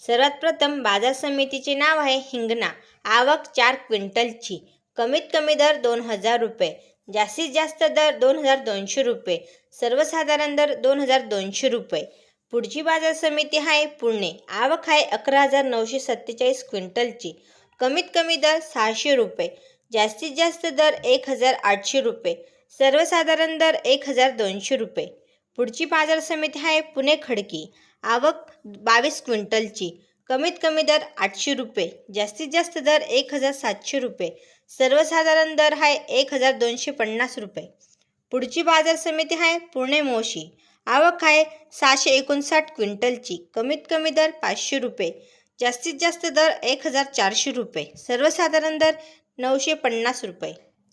सर्वात प्रथम बाजार समितीचे नाव आहे हिंगणा. आवक चार क्विंटलची. कमीत कमी दर दोन हजार रुपये. जास्तीत जास्त दर दोन हजार दोनशे रुपये. सर्वसाधारण दर दोन हजार दोनशे रुपये. पुढची बाजार समिती आहे पुणे. आवक आहे अकरा हजार नऊशे सत्तेचाळीस क्विंटलची. कमीत कमी दर सहाशे रुपये. जास्तीत जास्त दर एक हजार आठशे रुपये. सर्वसाधारण दर एक हजार दोनशे रुपये. पुढची बाजार समिती आहे पुणे खडकी. आवक बावीस क्विंटलची. कमीत कमी दर आठशे रुपये. जास्तीत जास्त दर एक हजार सातशे रुपये. सर्वसाधारण दर आहे एक हजार दोनशे पन्नास रुपये. पुढची बाजार समिती आहे पुणे मोशी. आवक आहे सहाशे एकोणसाठ क्विंटलची. कमीत कमी दर पाचशे रुपये. जास्तीत जास्त दर एक हजार चारशे रुपये. सर्वसाधारण दर नऊशे पन्नास रुपये.